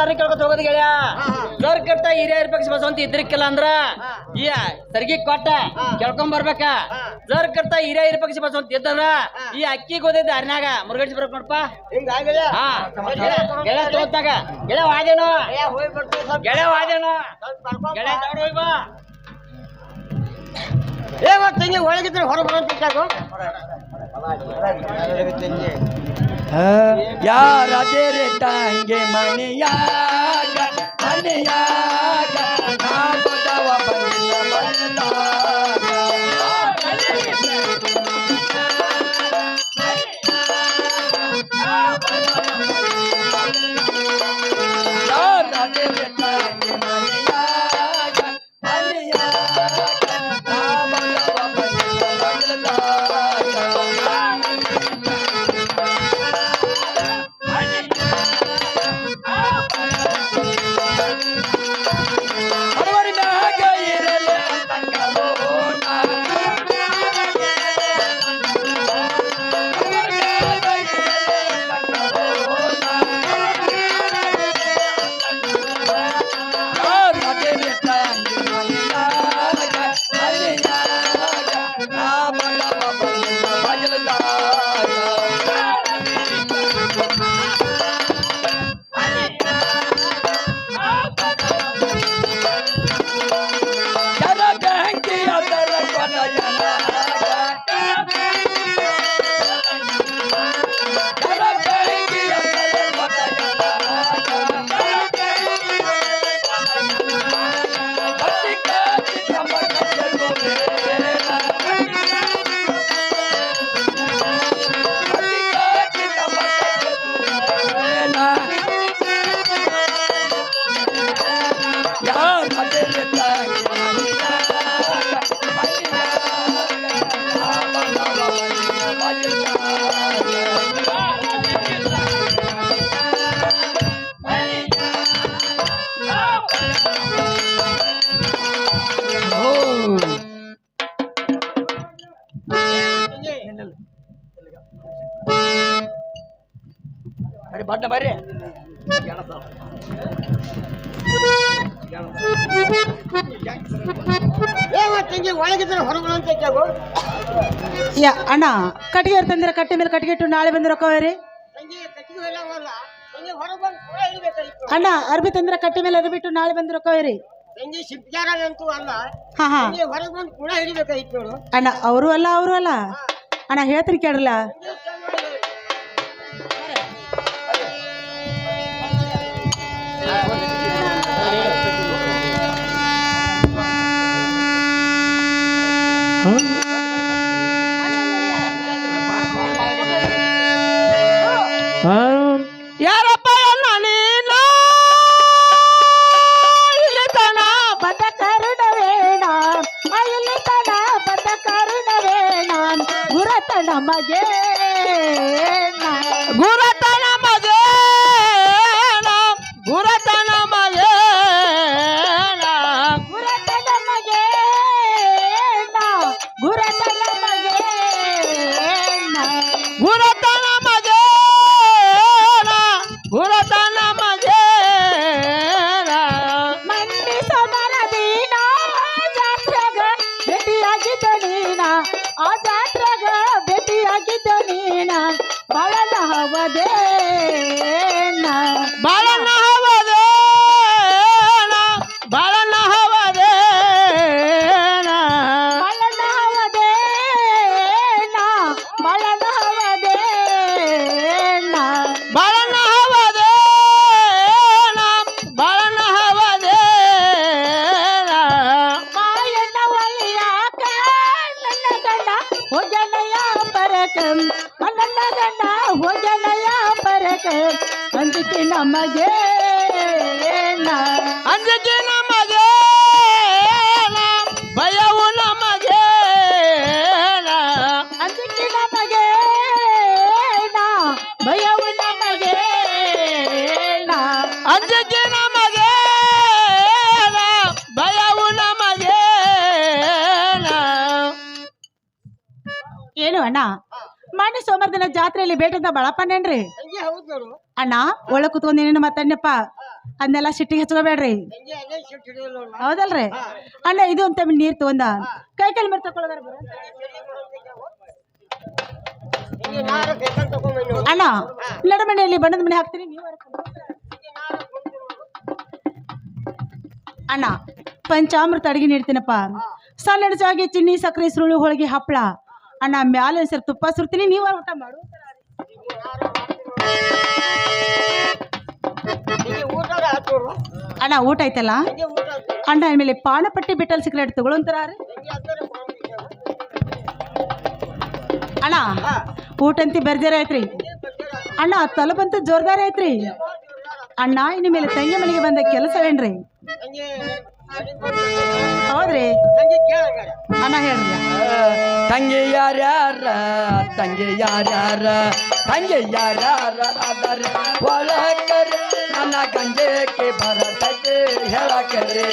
ದಾರಿ ಕೇಳ್ಕೊತ ಹೋಗೋದು ಗೆಳೆಯ ಜೋರ್ ಕಟ್ಟ ಹಿರಿಯರ ಪಕ್ಷ ಬಸವಂತ ಇದ್ರಿಕ್ಕಿಲ್ಲ ಅಂದ್ರ ಈ ಸರ್ಗಿ ಕೊಟ್ಟ ಕೇಳ್ಕೊಂಡ್ ಬರ್ಬೇಕ ಜೋರ್ ಕಟ್ಟ ಹಿರಿಯರ ಪಕ್ಷ ಬಸವಂತ ಇದ್ದಂದ್ರ ಈ ಅಕ್ಕಿ ಗೋದಿದ್ದ ಅರ್ನಾಗ ಮುರುಗಡಿಸಿ ಬರ್ಬೇಕು ನೋಡಪ್ಪ ಗೆಳೆ ತೋತಾಗ ಗೆಳೆ ವಾದೇನು ಗೆಳೆ ವಾದೇನು. ತಗೊಂಡ್ ಹೋಗ್ ಬಾ ಏ ಮತ್ತ್ ಒಳಗಿದ್ರೆ ಹೊರ ಬರೋಂತ ಇಟ್ಟಾಗು ಯಾರದೇ ಟಂಗೆ ಮನೆಯಾಗ ಮನೆಯಾಗ ಏ ಮತ್ತ್ ತಂಗಿ ಒಳಗಿದ್ರೆ ಹೊರ ಬರೋಂತ ಇಟ್ಟಾಗು ಯಾ ಅಣ್ಣ ಕಟ್ಟಿಗೆ ತಂದಿರ ಕಟ್ಟೆ ಮೇಲೆ ಕಟ್ಟಿಗೆ ಇಟ್ಟು ನಾಳೆ ಬಂದು ರೊಕ್ಕ ರೀ ತಂಗಿ ಕಟ್ಟಿಗೆ ಎಲ್ಲ ಹೋಗಲ್ಲ. ತಂಗಿ ಹೊರ ಬಂದು ಕೂಡ ಅಣ್ಣ ಅರ್ಬಿ ತಂದಿರ ಕಟ್ಟೆ ಮೇಲೆ ಅದು ಬಿಟ್ಟು ನಾಳೆ ಬಂದು ರೊಕ್ಕ ರೀ ತಂಗಿ ಶಿಪ್ಜಾರ ಅಂತೂ ಅಲ್ಲ. ಹಾ ಹಾ. ತಂಗಿ ಹೊರಗೆ ಬಂದು ಕೂಡ ಹಿಡಿಬೇಕಾಗಿತ್ತು ನೋಡು. ಅಣ್ಣ ಅವರು ಅಲ್ಲ ಅವರು ಅಲ್ಲ. ಅಣ್ಣ ಹೇಳ್ತೀನಿ ಕೇಳಲ್ಲ ಯಾರಪ್ಪ ಎಲ್ಲ ನೀನು ಇಲ್ಲಿ ತನ ಬದ ಕರುಣವೇಣ ಇಲ್ಲಿ ತನ ಬದ ಕರುಣವೇಣ ಗುರತನ ಮಗೆ ಗಂಡ ಹೋಗನಯ ಬರಕ ಅಂಜಿಕೆ ನಮಗೆ ಅಂಜಿಕೆ ನಮಗೆ ಜಾತ್ರೆಯಲ್ಲಿ ಬೇಟದ ಹೌದು ಅಣ್ಣ ಒಳ ಕುತ್ಕೊಂಡ್ ಏನೇನು ಮಾತಾಡ್ನಪ್ಪ? ಅದನ್ನೆಲ್ಲ ಸಿಟ್ಟಿಗೆ ಹಚ್ಕೋಬೇಡ್ರಿ. ಹೌದಲ್ರಿ? ಅಣ್ಣ ಇದು ಅಂತ ನೀರ್ ತಗೊಂಡ. ಕೈ ಕಾಲು ಮೇಲೆ ತಗೊಳ್ಳೋದಾರ ನಡ ಮನೆಯಲ್ಲಿ. ಅಣ್ಣ ಬಣ್ಣದ ಮನೆ ಹಾಕ್ತೀನಿ ನೀವು ಅಣ್ಣ ಪಂಚಾಮೃತ ಅಡಿಗೆ ನೀಡ್ತೀನಪ್ಪ. ಸಣ್ಣ ಜಾಗಿ ಚಿನ್ನಿ ಸಕ್ಕರೆ ಸುರುಳು ಹೋಳಿಗೆ ಹಪ್ಪಳ ಅಣ್ಣ ಮ್ಯಾಲೆ ಸರ್ ತುಪ್ಪ ಸುರ್ತೀನಿ ನೀವು ಊಟ ಮಾಡು. ಅಣ್ಣ ಊಟ ಐತಲ್ಲ ಅಣ್ಣ ಆಮೇಲೆ ಪಾನಪಟ್ಟಿ ಬಿಟ್ಟಲ್ಲಿ ಸಿಗರೇಟ್ ತಗೊಳ್ಳಂತಾರ ತಂಗಿ ಅದರ ಮಾಡ್ಬೇಕು. ಅಣ್ಣ ಊಟ ಅಂತ ಬರ್ಜಾರ ಐತ್ರಿ ಅಣ್ಣ ತಲಬಂತ ಜೋರ್ದಾರ ಐತ್ರಿ ಅಣ್ಣ ಇನ್ನು ಮೇಲೆ ತಂಗಿ ಮನೆಗೆ ಬಂದ ಕೆಲಸವೇನ್ರಿ. ಹೌದ್ರಿ? ಅಣ್ಣ ಹೇಳ್ರಿ. ತಂಗಿ ಯಾರ್ಯಾರ ತಂಗಿ ಯಾರ್ಯಾರ ತಂಗಿ ಯಾರ್ಯಾರ ಅದರ ಒಳಕರೆ ನನ್ನ ಗಂಗೆಗೆ ಬರತೈತೆ ಹೇಳಕರೆ.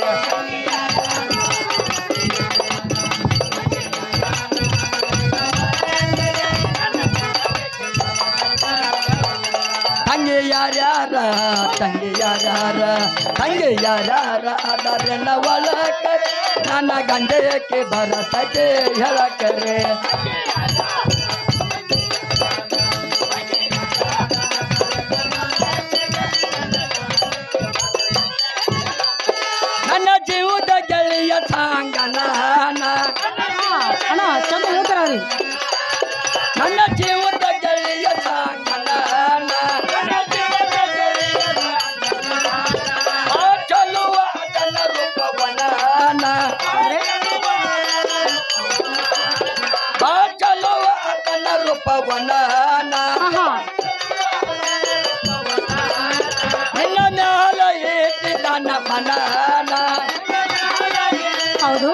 ಯಾರ್ಯಾರ? ತಂಗಿ ಯಾರ್ಯಾರ? ತಂಗಿ ಯಾರ್ಯಾರ? ಅದರ ಒಳಕರೆ ನನ್ನ ಗಂಗೆಗೆ ಬರತೈತೆ ಹೇಳಕರೆ ಹೌದು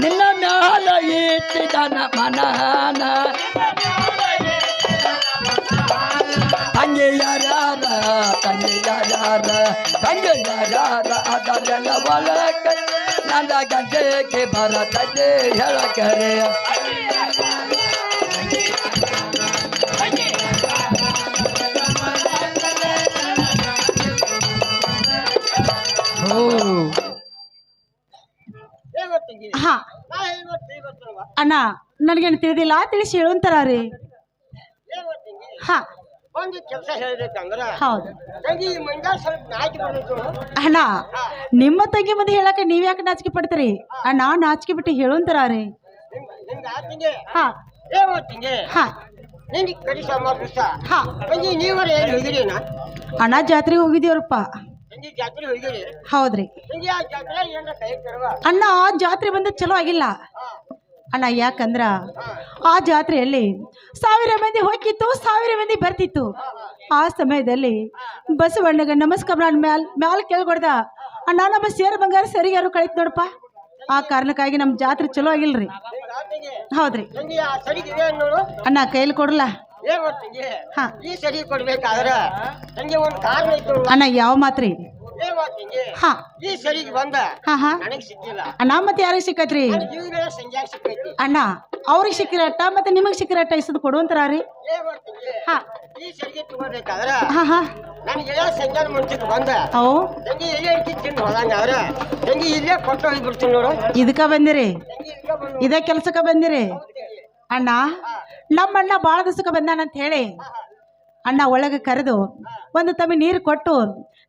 ನಿನ್ನ ಮ್ಯಾಲ ಏತಿ ನನ್ನ ಮನನ ತಂಗಿ ಯಾರ್ಯಾರ ತಂಗಿ ಯಾರ್ಯಾರ ತಂಗಿ ಯಾರ್ಯಾರ ಅದರೆಲ್ಲ ಒಳಕ ನನ್ನ ಗಂಟೆಗೆ ಬರತದೆ ಹೇಳಕರೆ ಓ ಹೇಗೋ ತಂಗಿ ಹಾ. ಅಣ್ಣ, ನನಗೇನು ತಿಳಿದಿಲ್ಲ, ತಿಳಿಸಿ ಹೇಳುವಂತಾರ ರೀ? ಹೇಗೋ ಹಾ. ಒಂದು ಕೆಲಸ ಹೇಳ್ಬೇಕಂದ್ರ ಹೌದು. ತಂಗಿ ಮಂಜಾಳ ಸ್ವಲ್ಪ ನಾಚಿಕೆ ಬಂದಿತ್ತು ಅಣ್ಣ, ನಿಮ್ಮ ತಂಗಿ ಮುಂದೆ ಹೇಳಕ್ಕೆ ನೀವ್ ಯಾಕೆ ನಾಚಿಕೆ ಪಡ್ತೀರಿ? ಅಣ್ಣ, ನಾಚಿಕೆ ಬಿಟ್ಟು ಹೇಳುವಂತಾರ ರೀ? ತಂಗಿ ಹಾ. ಹಾ ಕಡಿ ನೀವರ ಏನು ಅಣ್ಣ ಜಾತ್ರೆಗೆ ಹೋಗಿದ್ದೀವ್ರಪ್ಪ. ತಂಗಿ ಜಾತ್ರೆ ಹೋಗಿರಿ ಹೌದ್ರಿ. ತಂಗಿ ಆ ಜಾತ್ರೆ ಏನಾರ ಕೈ ತರುವ ಅಣ್ಣ ಆ ಜಾತ್ರೆ ಬಂದ ಚಲೋ ಆಗಿಲ್ಲ. ಅಣ್ಣ ಯಾಕಂದ್ರ ಆ ಜಾತ್ರೆಯಲ್ಲಿ ಸಾವಿರ ಮಂದಿ ಹೋಗಿತ್ತು ಸಾವಿರ ಮಂದಿ ಬರ್ತಿತ್ತು. ಆ ಸಮಯದಲ್ಲಿ ಬಸವಣ್ಣಗ ನಮಸ್ಕಾರ ಮ್ಯಾಲ್ ಮ್ಯಾಲ್ ಕೇಳ್ಕೊಡ್ದ. ಅಣ್ಣ ನಮ್ಮ ಸೇರ್ ಬಂಗಾರ ಸರಿ ಯಾರು ಕಳಿತ್ ನೋಡಪ್ಪ? ಆ ಕಾರಣಕ್ಕಾಗಿ ನಮ್ಮ ಜಾತ್ರೆ ಚಲೋ ಆಗಿಲ್ರಿ. ಹೌದ್ರಿ. ಅಣ್ಣ ಕೈಲಿ ಕೊಡ್ಲ? ಹೇಗೋ ತಂಗಿ ಹಾ. ಈ ಸರಿ ಕೊಡ್ಬೇಕಾದ್ರ ತಂಗಿ ಒಂದು ಕಾರಣ ಇತ್ತು ಅಣ್ಣ ಯಾವ ಮಾತ್ರಿ? ಹಾ. ಈ ಸರಿಗೆ ಬಂದ. ಹಾ ಹಾ. ನನಗೆ ಸಿಕ್ಕಿಲ್ಲ. ಅಣ್ಣ ಮತ್ತೆ ಯಾರಿಗೆ ಸಿಕ್ಕತ್ರಿ? ಸಿಕ್ಕೈತಿ. ಅಣ್ಣ ಅವ್ರಿಗೆ ಸಿಕ್ಕಿರಟ್ಟ ಮತ್ತೆ ನಿಮಗೆ ಸಿಕ್ಕಿರಟ್ಟ ಇಸದು ಕೊಡುವಂತರ ರೀ? ಹಾ. ಈ ಸರಿಗೆ ತಗೋಬೇಕಾದ್ರ ಹಾ ಹಾ. ನನಗೆ ಎಲ್ಲ ಸಂಜಾನ ಮುಂಚೆಗೆ ಬಂದ. ಅವು ತಂಗಿ ಇಲ್ಲೇ ಇಡ್ತಿ ತಿಂದು ಹೋದಂಗ ಅವ್ರ ತಂಗಿ ಇಲ್ಲೇ ಕೊಟ್ಟು ಹೋಗ್ಬಿಡ್ತೀನಿ ನೋಡು. ಇದಕ್ಕ ಬಂದಿರಿ? ಇದೇ ಕೆಲ್ಸಕ್ಕೆ ಬಂದಿರಿ? ಅಣ್ಣ ನಮ್ಮಣ್ಣ ಭಾಳ ದಿವಸಕ್ಕೆ ಬಂದಾನಂತ ಹೇಳಿ. ಅಣ್ಣ ಒಳಗೆ ಕರೆದು ಒಂದು ತಮ್ಮಿ ನೀರು ಕೊಟ್ಟು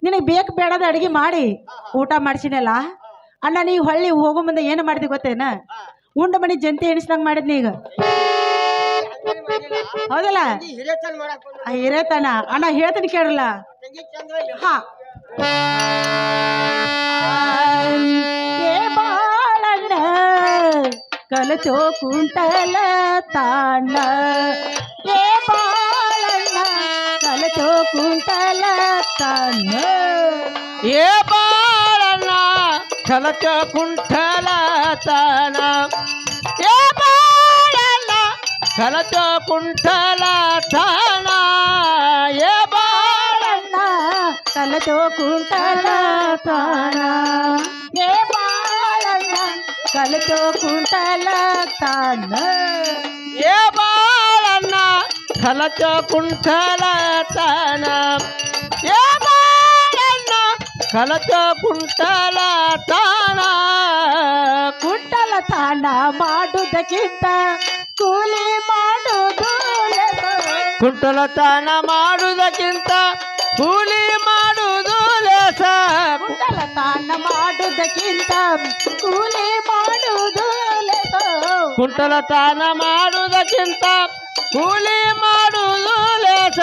ನಿನಗೆ ಬೇಕು ಬೇಡದ ಅಡಿಗೆ ಮಾಡಿ. ಊಟ ಮಾಡಿಸಿನಲ್ಲ? ಅಣ್ಣ ನೀವು ಹೊಳ್ಳಿ ಹೋಗೋ ಮುಂದೆ ಏನು ಮಾಡಿದೆ ಗೊತ್ತೇನ? ಉಂಡ ಮನೆ ಜಂತಿ ಎಣಿಸ್ದಂಗೆ ಮಾಡಿದ್ನಿ ಈಗ. ಹೌದಲ್ಲ? ಹಿರೇತನ ಅಣ್ಣ ಹೇಳ್ತೀನಿ ಕೇಳಲ್ಲ ಹ. ಬಾಳಣ್ಣ ಕಲಚೋ ಕುಂಟಲ ತಾಣ ಏ ಬಾಳಣ್ಣ ಕಲಚೋ ಕುಂಟಲ ತಾಣ ಏ ಬಾಳಣ್ಣ ಕಲಚ ಕುಂಠಲ ತಾನ ಏ ಬಾಳಣ್ಣ ಕಲಚ ಕುಂಠಲ ತಾನ ಏ ಬಾಳಣ್ಣ ಬಾಳಣ್ಣ ಕಲಚೋ ಕುಂಟಲ ತಾಣ ಏ ಬಾಳಣ್ಣ ಕಲಚೋ ಕುಂಟಲ ತಾಣ ಏ ಬಾಳಣ್ಣ ಕಲಚ ಕುಂಟಲ ತಾನ. ಏ ಬಾಳಣ್ಣ ಕಲತ ಕುಂಟಲ ತಾನ. ಕುಂಟಲ ತಾಣ ಮಾಡುವುದಕ್ಕಿಂತ ಕೂಲಿ ಮಾಡುವುದು ಲೇಸು. ಕುಂಟಲ ತಾನ ಮಾಡುವುದಕ್ಕಿಂತ ಕೂಲಿ ಮಾಡುವುದು ಲೇಸ ಕುಂಟಲ ತಾಣ ಮಾಡುವುದಕ್ಕಿಂತ ಕೂಲಿ ಮಾಡುವುದು ಲೇಸ ಕುಂಟಲ ತಾನ ಮಾಡುವುದಕ್ಕಿಂತ ಕೂಲಿ ಮಾಡುವುದು ಲೇಸ.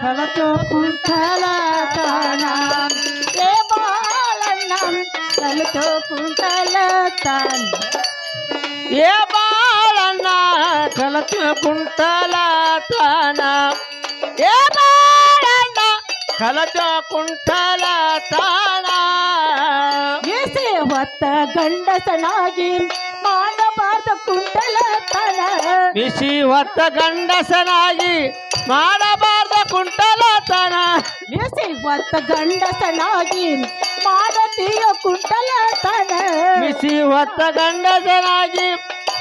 ಕಳತು ಕುಂಟಲ ತಾಣ. ಏ ಬಾಳಣ್ಣ ಕಳತು ಕುಂಟಲ ತಾಣ. ಏ ಬಾಳಣ್ಣ ಕಳತು ಕುಂಟಲ ತಾನ ಏ ಕಲತ ಕುಂಟಲ ತಾನ ಎಸೆ ಹೊತ್ತ ಗಂಡಸನಾಗಿ ಮಾಡಬಾರ್ದ ಕುಂಟಲ ತಾಣ. ಬಿಸಿ ಹೊತ್ತ ಗಂಡಸನಾಗಿ ಮಾಡಬಾರ್ದ ಕುಂಟಲತನ ಎಸೆ ಹೊತ್ತ ಗಂಡಸನಾಗಿ ಮಾಡತೀಯ ಕುಂಟಲ ತಾಣ. ಬಿಸಿ ಹೊತ್ತ ಗಂಡಸನಾಗಿ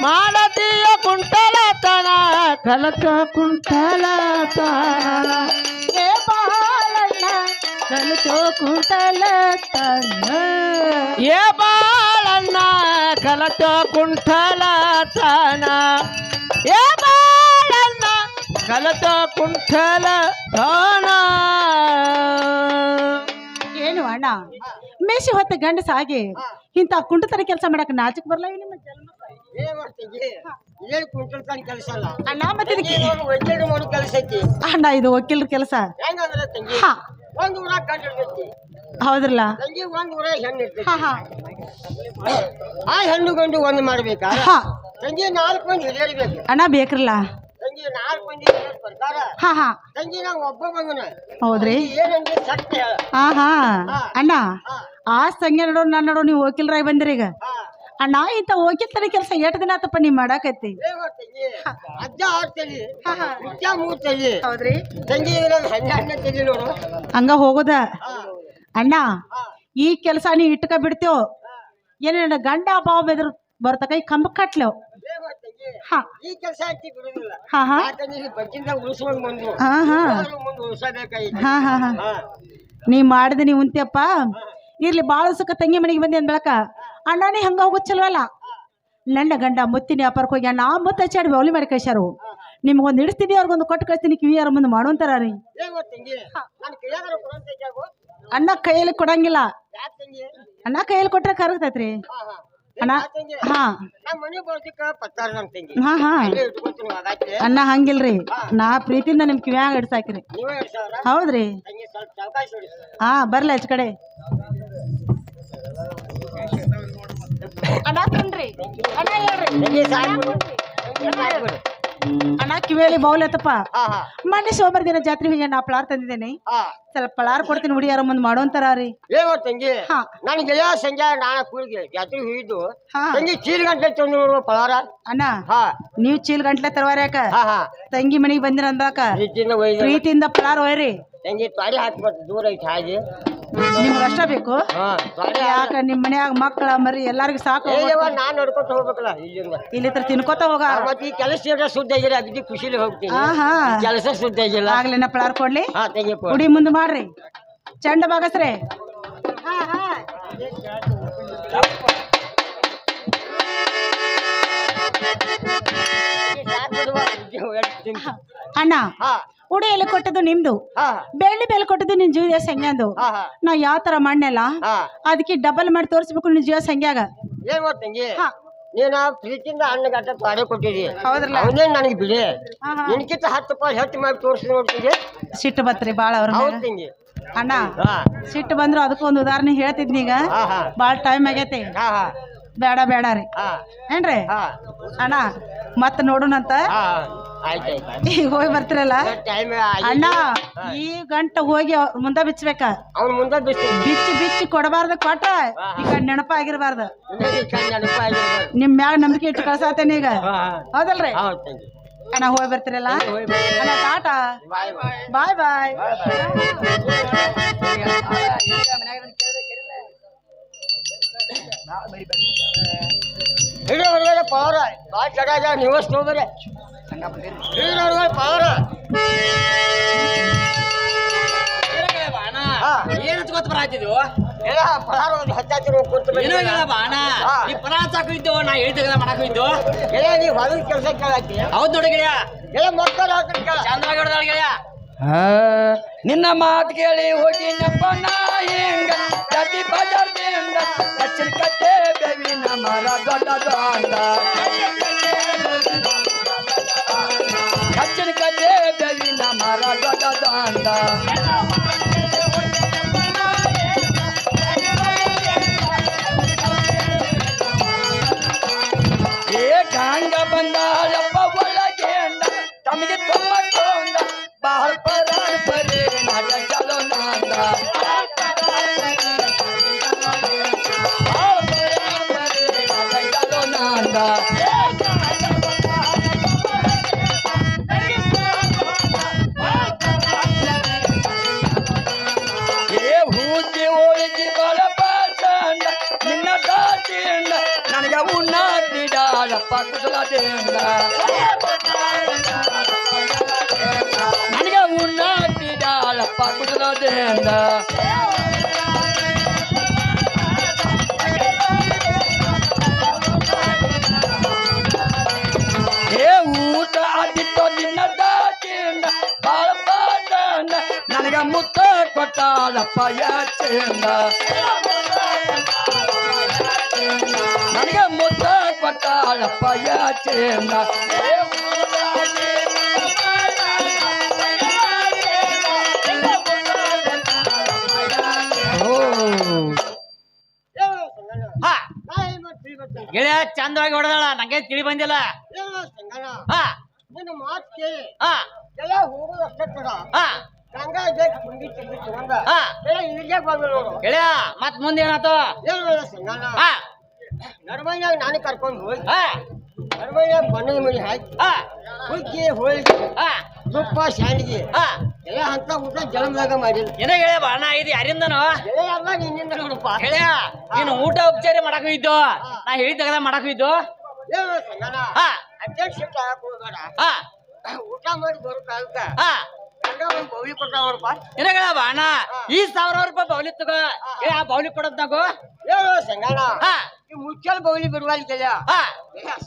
ಮಾಡತೀಯ ಕುಂಟಲತನ ಕಲಕ ಕುಂಠಲ ತಾಣ. ಕಳತು ಕುಂಟಲ ತನ್ನ. ಏ ಬಾಳಣ್ಣ ಕಲತ ಕುಂಟಲತನ ಏ ಬಾಳಣ್ಣ ಕಲತ ಕುಂಟಲತನ ಏನು ಅಣ್ಣ? ಮೇಷಿ ಹೊತ್ತ ಗಂಡಸ ಹಾಗೆ ಇಂಥ ಕುಂಟತನ ಕೆಲಸ ಮಾಡಕ್ಕೆ ನಾಚಕ್ ಬರಲ್ಲ ನಿಮ್ಮ ಜನ್ಮ ಅಣ್ಣ ಮತ್ತೆ ಅಣ್ಣ ಇದು ವಕೀಲರ ಕೆಲಸ. ಹೆಂಗಂದ್ರೆ ತಂಗಿ? ಹಾ. ಒಂದ್ ಊರಾಗ ಗಂಡ ಇರ್ತೈತಿ ಹೌದ್ರಲ್ಲ? ತಂಗಿ ಒಂದ್ ಊರಾಗ ಹೆಣ್ಣು ಇರ್ತೈತಿ. ಹಾ ಹಾ. ಆ ಹೆಣ್ಣು ಗಂಡು ಒಂದ್ ಮಾಡ್ಬೇಕಾ? ಹಾ. ತಂಗಿ ನಾಲ್ಕು ಮಂದಿ ಹಿರಿಯರು ಬೇಕು. ಅಣ್ಣ ಬೇಕ್ರಲ್ಲ? ತಂಗಿ ನಾಲ್ಕು ಮಂದಿ ಹಿರಿಯರು ಬರ್ತಾರ ಹಾ ಹಾ. ತಂಗಿ ನಾವು ಒಬ್ಬ ಮಗನ. ಹೌದ್ರಿ? ಏನಂದ್ರೆ ಹೇಳ ಹಾ ಹಾ. ಅಣ್ಣ ಆ ತಂಗಿ ನೋಡೋ ನಾನು ನೋಡೋ ನೀವು ವಕೀಲರಾಗಿ ಬಂದ್ರಿ ಈಗ. ಅಣ್ಣ ಇಂಥ ವಕೀಲ್ತನ ಕೆಲಸ ಎಷ್ಟು ದಿನ ಆತಪ್ಪ ಅಜ್ಜ ಹೌದ್ರಿ. ತಂಗಿ ಹನ್ನೆರಡನೇ ತಲಿ ನೋಡು. ಹಂಗ ಹೋಗೋದ? ಅಣ್ಣ ಈ ಕೆಲಸ ನೀ ಇಟ್ಕ ಬಿಡ್ತೇವ್ ಏನೇನ ಗಂಡ ಬಾವ ಬೆದ್ರ ಬರ್ತಕ ಈ ಕಂಬ ಕಟ್ಲೇವ್ ಹಾ. ಈ ಕೆಲಸ ಬಿಡುದಿಲ್ಲ. ಹಾ ಹಾ. ಯಾಕಂದ್ರೆ ಉಳಿಸ್ಕೊಂಡ್ ಬಂದು ಹಾ ಹಾ. ಮುಂದೆ ಉಳಿಸಬೇಕಾಗಿತ್ತು ಹಾ ಹಾ ಹಾ. ಹಾ. ನೀ ಮಾಡಿದ ನೀ ಉಂತ್ಯಪ್ಪ? ಇರ್ಲಿ ಬಾಳ ಸುಖ ತಂಗಿ ಮನೆಗೆ ಬಂದಿ ಬೆಳಕ ಅಣ್ಣ ನೀ ಹಂಗ ಹೋಗೋದ್ ಚಲೋ ಅಲ್ಲ? ನನ್ನ ಗಂಡ ಮುತ್ತಿನ ವ್ಯಾಪಾರಕ್ಕೆ ಹೋಗಿ ಅಣ್ಣ ಮುತ್ತ ಹಚ್ಚಾಡಿ ಬೌಲಿ ಮಾಡಿ ಕಳ್ಸ್ಯಾರು. ನಿಮ್ಗೊಂದು ಇಡಿಸ್ತೀನಿ ಅವ್ರಿಗೊಂದು ಕೊಟ್ಟು ಕಳಿಸ್ತೀನಿ ಕಿವಿಯಾರ ಮುಂದೆ ಮಾಡುವಂತಾರ ರೀ? ಅಣ್ಣ ಕೈಯಲ್ಲಿ ಕೊಡಂಗಿಲ್ಲ. ಅಣ್ಣ ಕೈಯಲ್ಲಿ ಕೊಟ್ರೆ ಕರಗತೈತ್ರಿ. ಅಣ್ಣ ಹಾ. ಹಾ ಅಣ್ಣ ಹಂಗಿಲ್ರಿ. ನಾ ಪ್ರೀತಿಯಿಂದ ನಿಮ್ ಕಿವ್ಯಾಗ ಇಡ್ಸಾಕ್ರಿ ಹೌದ್ರಿ. ಹಾ ಬರ್ಲ ಹೆಚ್ಚ ಕಡೆ. ಅಣ್ಣ ಕಣ್ರಿ ಅಣ್ಣ ಹೇಳ್ರಿ. ಅಣ್ಣ ಕಿವಿಯಲ್ಲಿ ಮೊನ್ನೆ ಸೋಮವಾರ ದಿನ ಜಾತ್ರೆ ಹೋಗಿ ನಾ ಪಳಾರ್ ತಂದಿದ್ದೇನೆ. ಸ್ವಲ್ಪ ಪಳಾರ್ ಕೊಡ್ತೀನಿ ಹುಡುಗಿಯಾರ ಮುಂದೆ ಮಾಡೋಂತಾರ ರೀ. ಏನ್ ತಂಗಿ? ನನ್ಗೆ ಸಂಜೆ ನಾನು ಕೂಡಿಗೆ ಜಾತ್ರೆ ಹೋಗಿದ್ದು. ತಂಗಿ ಚೀಲ್ ಗಂಟ್ಲೆ ತಂದು ಪಳಾರ ಅಣ್ಣ ನೀವು ಚೀಲ್ ಗಂಟ್ಲೆ ತರವಾರ ಯಾಕ? ಹಾ ಹಾ. ತಂಗಿ ಮನೆಗೆ ಬಂದಿರ ಅಂದಾಕ? ಪಳಾರ ಒಯ್ದು. ಪ್ರೀತಿಯಿಂದ ಪಳಾರ್ ಒಯ್ರಿ. ತಂಗಿ ತಾಳಿ ಹಾಕ್ಬಾರ್ದು ದೂರ ಐತಿ ಹಾಗೆ. ನಿಮ್ಗೆ ಅಷ್ಟ ಬೇಕು? ಹಾ ನಿಮ್ಮ ಯಾಕ ನಿಮ್ ಮನ್ಯಾಗ ಮಕ್ಕಳ ಮರಿ ಎಲ್ಲರಿಗೂ ಸಾಕು ನಾನು ಹೋಗ್ಬೇಕಲ್ಲ ಇಲ್ಲಿಂದ ಇಲ್ಲಿ ತಿನ್ಕೋತ ಹೋಗ. ಆ, ಮತ್ತ್ ಈ ಕೆಲಸ ಏನಾರ ಸುದ್ದಿ ಆಗಿಲ್ಲ ಅಗದಿ ಖುಷಿಲಿ ಹೋಗ್ತೀನಿ. ಹಾ ಹಾ ಕೆಲಸ ಸುದ್ದಿ ಆಗಿಲ್ಲ. ಆಗ್ಲೇನ ಪಳಾರ್ ಕೊಡ್ಲಿ. ಹಾ ತೆಗಿಯಪ್ಪ ಗುಡಿ ಮುಂದೆ ಮಾಡ್ರಿ. ಚಂಡ ಬಾಗಸ್ರೆ. ಅಣ್ಣ ಹಾ. ಉಡಿ ಎಲೆ ಕೊಟ್ಟದ್ದು ನಿಮ್ದು. ಬೆಳ್ಳಿ ಬೆಲೆ ಕೊಟ್ಟದ್ದು ನಿನ್ ಜೀವ ಸಂಗ್ಯಾಂದು? ನಾ ಯಾವ ತರ ಮಣ್ಣೆಲ್ಲ ಅದಕ್ಕೆ ಡಬಲ್ ಮಾಡಿ ತೋರಿಸ್ಬೇಕು ನಿನ್ ಜೀವ ಸಂಗ್ಯಾಗ. ಏನ್ ಗೊತ್ತಂಗಿ ಹಾ. ನೀನ ಪ್ರೀತಿಯಿಂದ ಅಣ್ಣ ಗಟ್ಟ ತೊಡೆ ಕೊಟ್ಟಿದಿ. ಹೌದ್ರಲ್ಲ? ಅವನೇ ನನಗೆ ಬಿಡಿ. ಹಾ, ಹಾ. ನಿನ್ಕಿಂತ ಹತ್ತು ರೂಪಾಯಿ ಹೆಚ್ಚು ಮಾಡಿ ತೋರಿಸಿ ನೋಡ್ತೀನಿ ಸಿಟ್ಟು ಬತ್ರಿ ಬಾಳ ಅವ್ರ ಅಣ್ಣ ಸಿಟ್ಟು ಬಂದ್ರು ಅದಕ್ಕೂ ಒಂದು ಉದಾಹರಣೆ ಹೇಳ್ತಿದ್ನೀಗ ಭಾಳ ಟೈಮ್ ಆಗೈತೆ. ಬೇಡ ಬೇಡ ರೀ. ಏನ್ರಿ? ಅಣ್ಣ ಮತ್ತ ನೋಡೋಣಂತ ಈಗ ಹೋಗಿ ಬರ್ತಿರಲ್ಲ? ಅಣ್ಣ ಈ ಗಂಟ ಹೋಗಿ ಮುಂದೆ ಬಿಚ್ಚಬೇಕ ಬಿಚ್ಚಿ. ಬಿಚ್ಚಿ ಕೊಡಬಾರ್ದು ಕೊಟ್ಟ ಈಗ ನೆನಪ ಆಗಿರ್ಬಾರ್ದು ನೆನಪಾಗಿರ್ಬಾರ್ದು. ನಿಮ್ ಮ್ಯಾಗ ನಂಬಿಕೆ ಇಟ್ಟು ಕಳ್ಸಾತೇನೆ ಈಗ. ಹೌದಲ್ರಿ? ಅಣ್ಣ ಹೋಗಿ ಬರ್ತಿರಲ್ಲ? ಅಣ್ಣ ಟಾಟಾ? ಬಾಯ್ ಬಾಯ್. ಹಿರಿಯ ಹೊರಗಡೆ ಪವರ ಭಾಳ ನೋಡ್ರಿ ಹಿರಿಯ ಹೊರಗಡೆ ಪವರ ಏನ್ ಹಚ್ಕೋತ ಬರಾತಿದ್ವು ಎಲ್ಲ ಪಲಾರ ಒಂದು ಹಚ್ಚಾತಿರು ಕೂತು ಏನೋ ಹೇಳಪ್ಪ ಅಣ್ಣ ಹಾ. ನೀ ಪರ ಹಚ್ಚಾಕಿದ್ದು ನಾ ಹೇಳ್ತಿದ್ದ ಮಾಡಕ್ ಹೋಯ್ತು ಎಲ್ಲ ನೀ ಹೊಲದ ಕೆಲಸ ಕೇಳಾಕಿ ಹೌದು ನೋಡಿ ಗೆಳೆಯ ಎಲ್ಲ ಮಕ್ಕಳು ಹಾಕಿ ನಿನ್ನ ಮಾತು ಕೇಳಿ ಹೋಗಿನಪ್ಪ ನಾ ಹೆಂಗ? ಜಾತಿ ಬಜಾರ್ದಿಂದ ಕಚ್ಚನ ಕಟ್ಟೆ ಬೇವಿನ ಮರ ದೊಡ್ಡದು ಅಂದ ಕತೆ ಕಟ್ಟೆ ಬೇವಿನ ಮರ ದೊಡ್ಡದು ಅಂದ ಏ ಗಂಗ ಬಂದಾಳಪ್ಪ. ನನಗೆ ಉಣ್ಣಾಟಿಡಾಳಪ್ಪ ಕುಸಲದಿಂದ ಏ ಊಟ ಆದಿತ್ತು ನಿನ್ನ ದಾಟಿಂಡ ಬಾಳ ಪಾಚಂಡ ನನಗೆ ಮುತ್ತ ಕೊಟ್ಟಾಳಪ್ಪ ಯಾಚೆಂದ ನನಗೆ ಮುತ್ತ ಗೆಳೆಯ ಚಂದವಾಗಿ ಹೊಡೆದಾಳ ನಂಗೆ ತಿಳಿ ಬಂದಿಲ್ಲ. ಹಾ. ನಿನ್ನ ಮಾತು ಕೇಳಿ ಹಾ ಎಲ್ಲ ಹೋಗೋದು ಅಷ್ಟೇ ಗೆಳೆಯ ಮತ್ ಮುಂದೆ ಏನಾತು ನಡ್ಮೈನಾಗ ನಾನು ಕರ್ಕೊಂಡು ಹೋಗಿ. ಬಣ್ಣದ ಮಣಿ ಹಾಕಿ. ಹುಗ್ಗಿ ಹೋಳಿಗೆ ತುಪ್ಪ ಶಾಂಡಿಗೆ ಎಲ್ಲ ಅಂತ ಊಟ ಜಲಮದಾಗ ಮಾಡಿಲ್ಲ ಅಣ್ಣ ಇದು ಯಾರಿಂದನೋ? ಎಲ್ಲ ಎಲ್ಲ ನಿನ್ನಿಂದ ನೋಡಪ್ಪ. ಗೆಳೆಯ ನೀನು ಊಟ ಉಪಚಾರ ಮಾಡಕ್ ಹೋಗಿದ್ದು ನಾ ಹೇಳಿದಾಗ ಮಾಡಕ್ ಹೋಗಿದ್ದು ಅಧ್ಯಕ್ಷ ಊಟ ಮಾಡಿ ಬರೋ ಕಾಲಕ್ಕ ಹಾ ಗಂಗ ಬೌಲಿ ಕೊಟ್ಟ ನೋಡಪ್ಪ ಏನೋ ಗೆಳೆಯ ಬಣ್ಣ ಈ ಸಾವಿರ ರೂಪಾಯಿ ಬೌಲಿ ತಗೋ. ಏ ಆ ಬೌಲಿ ಕೊಡೋದ್ ನಾವು ಏನು ಸಂಗಣ ಹಾ. ಈ ಮುಚ್ಚಲ್ ಬೌಲಿ ಬಿಡುವಲ್ಗೆಲ್ಲ ಹಾ.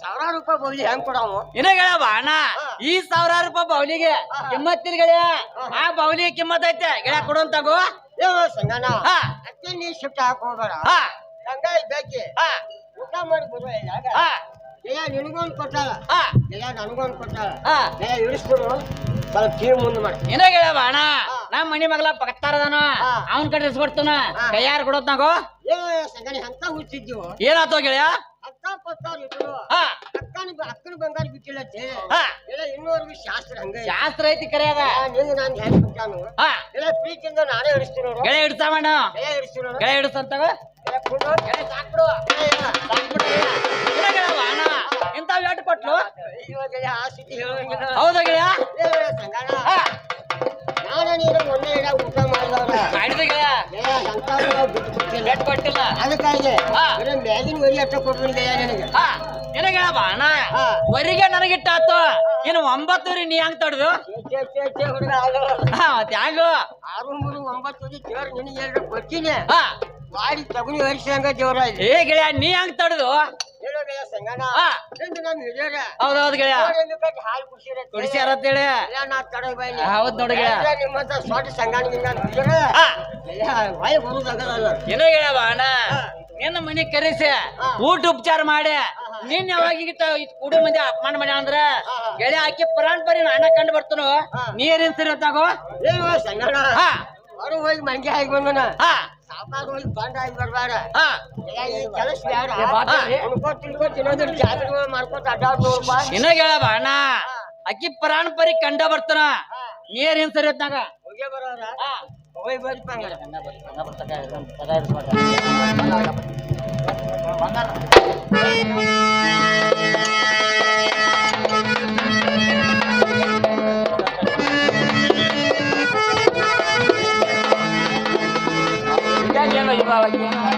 ಸಾವಿರಾರು ರೂಪಾಯಿ ಬೌಲಿ ಹೆಂಗ್ ಕೊಡವು ಏನಗಳ ಬಣ್ಣ ಈ ಸಾವಿರಾರು ರೂಪಾಯಿ ಬೌಲಿಗೆ ಕಿಮ್ಮತ್ತಿನ ಗೆಳೆಯ. ಆ ಬೌಲಿ ಕಿಮ್ಮತ್ ಐತೆ. ಗಿಡ ಕೊಡೋನ್ ತಗೋ. ಏನು ಸಂಗಣ ಹಾ. ಅತ್ತೆ ನೀ ಶಿಫ್ಟ್ ಹಾಕೋಬೇಡ. ಹೋಗ್ಬೇಡ ಹಾ. ಗಂಗ ಇದ್ದಕ್ಕೆ ಹಾ. ಊಟ ಮಾಡಿ ಬರುವ ಎಲ್ಲ ನಿನಗೊಂದು ಕೊಟ್ಟಾಳ. ಹಾ ನನಗೊಂದು ಕೊಟ್ಟಾಳ. ಹಾ ಇಳಿಸ್ಬಿಡು ಸ್ವಲ್ಪ ಮುಂದೆ ಮಾಡಿ. ಏನೋ ನಮ್ಮ ಮನಿ ಮಗಲ ಪಕ್ಕತ್ತಾರದಾನ ಹಾ. ಅವನ್ ಕಡೆ ಇಸ್ಕೊಡ್ತಾನ ಹಾ. ಕೈಯಾರ ನಾವು ಏನು ಸಂಗಣಿ ಅಂತ ಹುಚ್ಚಿದ್ದೀವು ಏನಾತೋ ಗೆಳೆಯ ಅಕ್ಕ ಅಕ್ಕನ ಅಕ್ಕನ ಬಂಗಾರ ಶಾಸ್ತ್ರ ಹಂಗೆ. ಶಾಸ್ತ್ರ ಐತಿ ಕರೆ ಅದ. ನಿಂಗೆ ನಾನು ಹೆಂಗ್ ಬಿಟ್ಟಾನು ಹಾ ಎಲ್ಲ ಪ್ರೀತಿಯಿಂದ ನಾನೇ ಹಿಡಿಸ್ತೀನಿ ನೋಡು ಗೆಳೆ ಗೆಳೆ ಸಾಕ್ಬಿಡು. ಎಲ್ಲ. ಅಣ್ಣ ಇಂತ ವೇಟ್ ಕೊಟ್ಲು? ಹೌದಾ ಗೆಳೆಯ? ನಾನು ನೀನು ಒಂದೇ ಇಡ ಊಟ ಮಾಡಿದವ್ರ ಗೆಳೆಯ. ವೇಟ್ ಕೊಟ್ಟಿಲ್ಲ. ಅದಕ್ಕಾಗಿ ಮ್ಯಾಗಿನ ವರಿ ಅಟ್ಟ ನಿನಗೆ? ಅಣ್ಣ. ಹಾ. ವರಿಗೆ ನನಗಿಟ್ಟಾತು. ಇನ್ನು ಒಂಬತ್ತೂರಿ ನೀ ಹೆಂಗ್ ತಡ್ದು. ಹಾ ಮತ್ತೆ ಹ್ಯಾಂಗು ಆರು ಮೂರು ಒಂಬತ್ತು ನಿನಗೆ ಕೊಡ್ತೀನಿ. ಹಾ. ಮಾಡಿ ತಗುನಿ ವರ್ಷಂಗ ದೇವ್ರ ಇಲ್ಲಿ ಏ ಗೆಳೆಯ ನೀ ಹಂಗ್ ತಡ್ದು? ಹೇಳೋದಲ್ಲ ಸಂಗಣ ಹಾ ಎಂದು ನಮ್ಮ ಹಿರಿಯರ. ಹೌದೌದು ಗೆಳೆಯ. ಅವ್ರೆಂದು ಕಟ್ಟಿ ಹಾಲು ಕುಡಿಸಿರ ಕುಡಿಸ್ಯಾರ ಅಂತೇಳಿ ಎಲ್ಲ ನಾ ಬೈಲಿ. ಹೌದು ನೋಡಿ ಗೆಳೆಯ. ನಿಮ್ಮಂತ ಹಿರಿಯರ? ಏನೋ ನಿನ್ನ ಮನೆ ಕರೆಸಿ. ಊಟ ಉಪಚಾರ ಮಾಡಿ. ನೀನ್ ಯಾವಾಗ ಕುಡಿ ಮಂದಿ ಅಪಮಾನ ಮಾಡಿ ಅಂದ್ರ ಗೆಳೆ ಹಾಕಿ ಪರಾಣ್ ಪರಿ ಅಣ್ಣ ಕಂಡು ಬರ್ತನು? ನೀರಿನ ಸರಿ ಹೊತ್ತಾಗೋ ಏನು ಸಂಗಣ ಹೋಗಿ ಮಂಗೆ ಆಗಿ ಬಂದನ. ಹಾ ಇನ್ನೂ ಗೆಳವ ಅಣ್ಣ. ಅಕ್ಕಿ ಪ್ರಾಣ ಪರಿ ಕಂಡ ಬರ್ತಾನ. ಏನ್ ಸರಿ ಹೊತ್ನಾಗ ಹೋಗೇ ಬರೋರ ಹಾ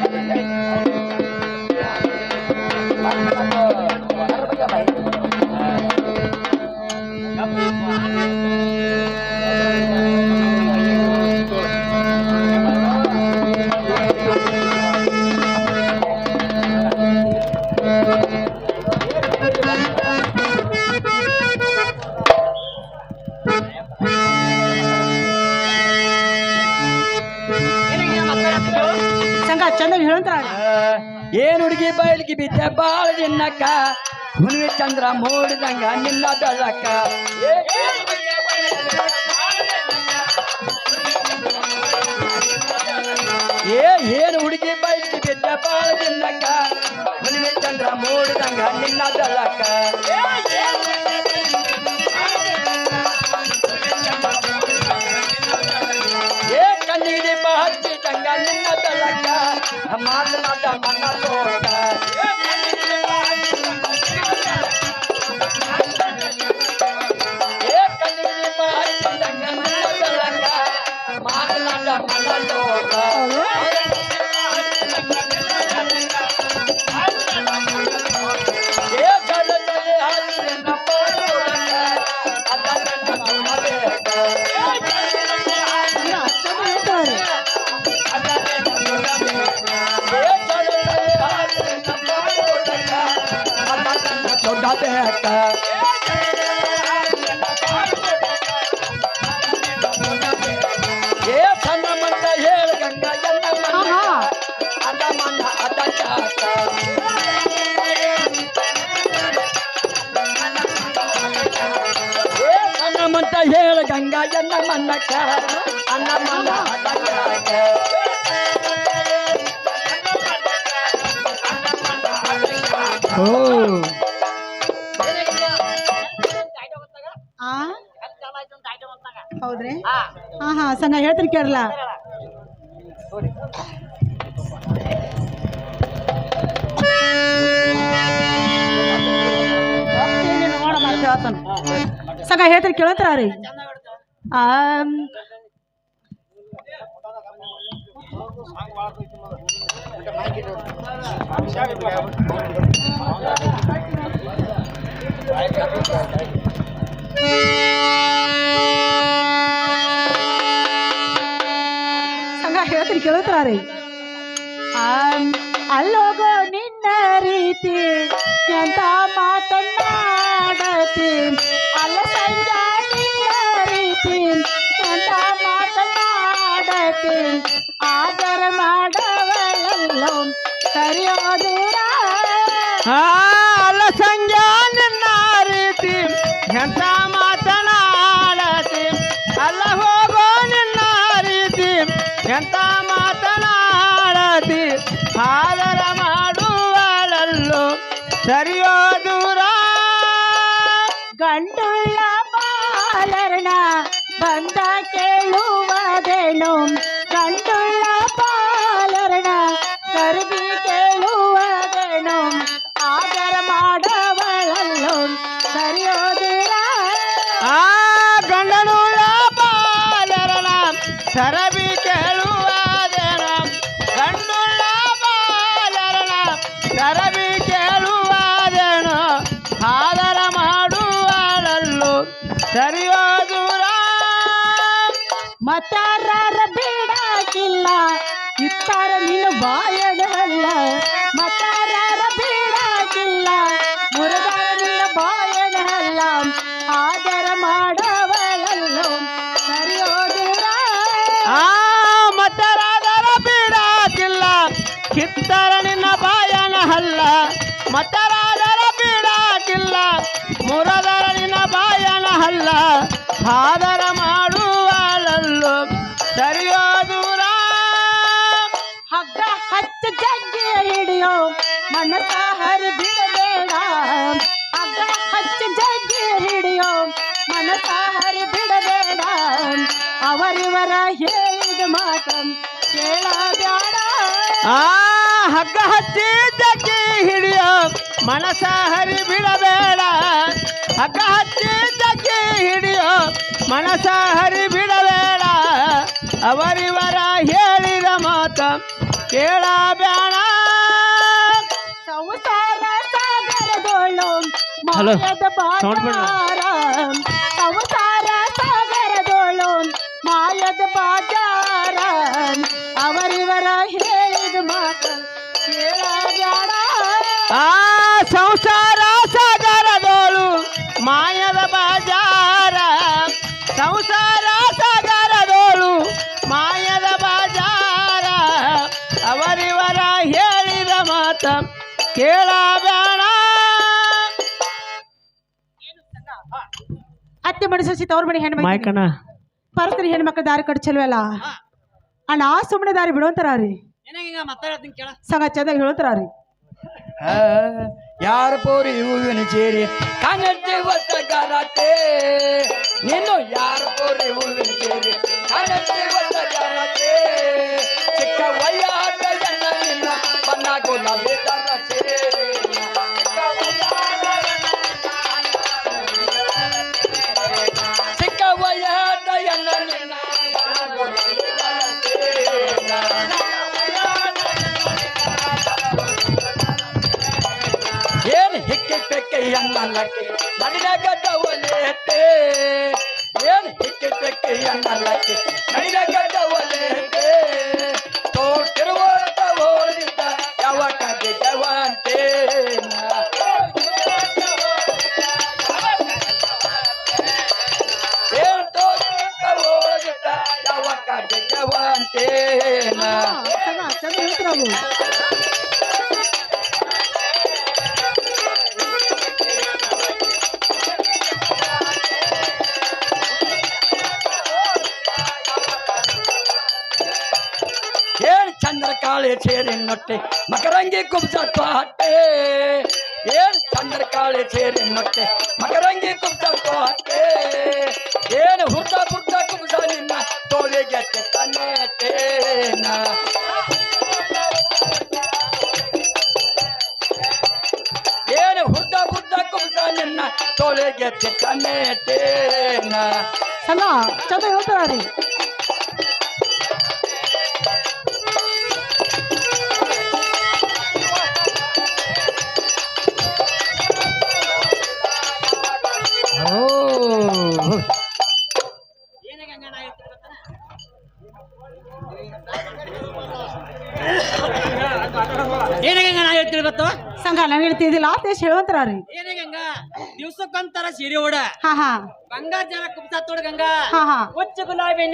ಹೋಗಿ ಬರ್ಪ ಹುಡುಗಿ ಬಯಲಿಗೆ ಬಿದ್ದೆ ಬಾಳ ದಿನಕ್ಕ ಹುಣ್ಣಿಮೆ ಚಂದ್ರ ಮೂಡಿದಂಗ ನಿನ್ನ ಬೆಳಕ ಏ ಏನ್ ಹುಡುಗಿ ಬಯಲಿಗೆ ಬಿದ್ದೆ ಬಾಳ ದಿನಕ್ಕ ಹುಣ್ಣಿಮೆ ಚಂದ್ರ ಮೂಡಿದಂಗ ನಿನ್ನ ಬೆಳಕ ಏ ಕಣ್ಣಿಗೆ ದೀಪ ಹಚ್ಚಿದಂಗ ನಿನ್ನ ಬೆಳಕ ಮಾತನಾಡ ಮನ ತೋಟ ಸಣ್ಣ ಮಂತ ಹೇಳ ಗಂಗ ಎಲ್ಲ ಮನ್ನಕ್ಕ. ಅನ್ನ ಮನ್ನ ಓ. ಆ? ಹೌದ್ರಿ? ಹಾ ಹಾ ಸಂಘ ಹೇಳ್ತೀನಿ ಕೇಳಲ್ಲ ಸಂಘ ಹೇಳ್ತಾರೆ ಕೇಳತ್ರ ರೀ? ಸಂಘ ಹೇಳ್ತೀನಿ ಕೇಳತ್ರ ರೀ? ಆಮ್, ಅಲ್ಲೋಗೋ ನಿನ್ನ ರೀತಿ ಎಂತ ಮಾತನಾಡತಿ ಅಲ್ಲ ಸಂಜ ನಿನ್ನ ರೀತಿ ಎಂತ ಮಾತನಾಡತಿ ಆದರ ಮಾಡವಳಲ್ಲೋ ಸರಿಯೋ ದೂರ ಅಲ್ಲ ಸಂಜೆ ನಿನ್ನ ರೀತಿ ಎಂತ ಸರಿಯೋ ದೂರ ಗಂಡುಳ್ಳ ಬಾಲರಣ ಬಂದ ಕೇಳುವುದೇನು ಗಂಡುಳ್ಳ ಬಾಲರಣ ಕರುಬಿ ಕೇಳುವುದೇನು ಆದರ ಮಾಡವಳಲ್ಲೋ ಸರಿಯೋದಿರ ಆ ಗಂಡನುಳ್ಳ ಬಾಲರನ ಸರಬಿ ಇತ್ತಾರ ನೀನು ಬಾಯಡಲ್ಲ ಹಚ್ಚ ಜಗ್ಗಿ ಹಿಡಿಯೋ ಮನಸ ಹರಿ ಬಿಡಬೇಡ ಹಗ್ಗ ಹಚ್ಚ ಜಗ್ಗಿ ಹಿಡಿಯೋ ಮನಸ ಹರಿ ಬಿಡಬೇಡ ಅವರಿವರ ಹೇಳಿದ ಮಾತ ಕೇಳಬೇಡ ಆ ಹಗ್ಗ ಹಚ್ಚಿ ಜಗ್ಗಿ ಹಿಡಿಯೋ ಮನಸ ಹರಿ ಬಿಡಬೇಡ ಹಗ್ಗ ಹಚ್ಚಿ ಜಗ್ಗಿ ಹಿಡಿಯೋ ಮನಸ ಹರಿ ಬಿಡಬೇಡ ಅವರಿವರ ಹೇಳಿದ ಮಾತ ಕೇಳಬೇಡ ಸಂಸಾರ ಸಾಗರದೋಳು Hello. ಮಾಯದ Sound ಬಿಡು. ಬಾಜಾರ ಸಂಸಾರ ಸಾಗರದೋಳು ಮಾಯದ ಬಾಜಾರ ಅವರಿವರ ಹೇಳಿದ ಕೇಳಬೇಡ. ಅತ್ತೆ ಮನೆ ಸಸಿ ತವ್ರ ಮನೆ ಹೆಣ್ಮಕ್ಳು. ಮಾಯ್ಕಣ್ಣ. ಪರಸ್ತ್ರೀ ಹೆಣ್ಮಕ್ಳು ದಾರಿ ಕಟ್ ಚಲೋ ಅಣ್ಣ ಆ ಸುಮ್ಮನೆ ದಾರಿ ಬಿಡೋಂತಾರ ರೀ ಏನಾಗ ಹಿಂಗ ಮಾತಾಡತ್ತೀನಿ ಕೇಳ. ಸಂಗ ಚಂದಾಗ ಹೇಳ್ತಾರ ರೀ ಯಾರ ಪೋರಿ ಹೂವಿನ ಚೇರಿ? ಕಾಣತ್ತೆ ಒತ್ತ ಗಲಾಟೆ ನೀನು ಯಾರ ಪೋರಿ ಹೂವಿನ ಚೇರಿ? ಕಾಣತ್ತೆ ಒತ್ತ ಗಲಾಟೆ ಚಿಕ್ಕ ವಯ್ಯಾಟ ನಿನ್ನ ಬಣ್ಣ ಗುಲಾಬಿ ಏನ್ ಹಿಕ್ಕಿ ಪೆಕ್ಕಿ ಅನ್ನಲ್ಲಕ್ಕೆ ನಡಿನಾಗ ಡವಲೇತೆ ಏನ್ ಹಿಕ್ಕಿ ಪೆಕ್ಕಿ ಅನ್ನಲ್ಲಕ್ಕೆ ನಡಿನಾಗ ಡವಲೇತೆ ಚಂದ ಹೇಳ್ತಾರ ಅವು ಏನ್ ಚಂದ್ರ ಕಾಳಿ ಸೇರಿ ನೊಟ್ಟೆ ಮಕರಂಗಿ ಕುಬ್ಸ ಹೊಟ್ಟೆ ಏನ್ ಚಂದ್ರ ಕಾಳಿ ಸೇರಿ ನೊಟ್ಟೆ ಮಕರಂಗಿ ಕುಬ್ಸ ಹೊಟ್ಟೆ ಏನ್ ಹುರ್ದ ಬುರ್ದ ಕುಬ್ಸ ನಿನ್ನ ತೋಳಿಗೆ ತನ್ನೇಟೇನ ತೋಳಿಗೆ ತನ್ನೇಟೇನ ಸಂಗ ಚಂದ ಹೇಳ್ತಾರ ರೀ? ಓ ಏನಾಗ ನಾ ಹೇಳ್ತೀನಿ ಗೊತ್ತಾ? ಹೇಳ್ತಿದ್ದಿಲ್ಲ ದೇಶ ಹೇಳುವಂತಾರ ರೀ? ದಿವ್ಸಕ್ಕೊಂತರ ಸೀರೆ ಉಡ ಗಂಗಾ ಜನ ಕುಬ್ಸ ತೊಡ ಗಂಗ. ಹಾ ಹಾ. ಉಚ್ಚ ಗುಲಾಬಿ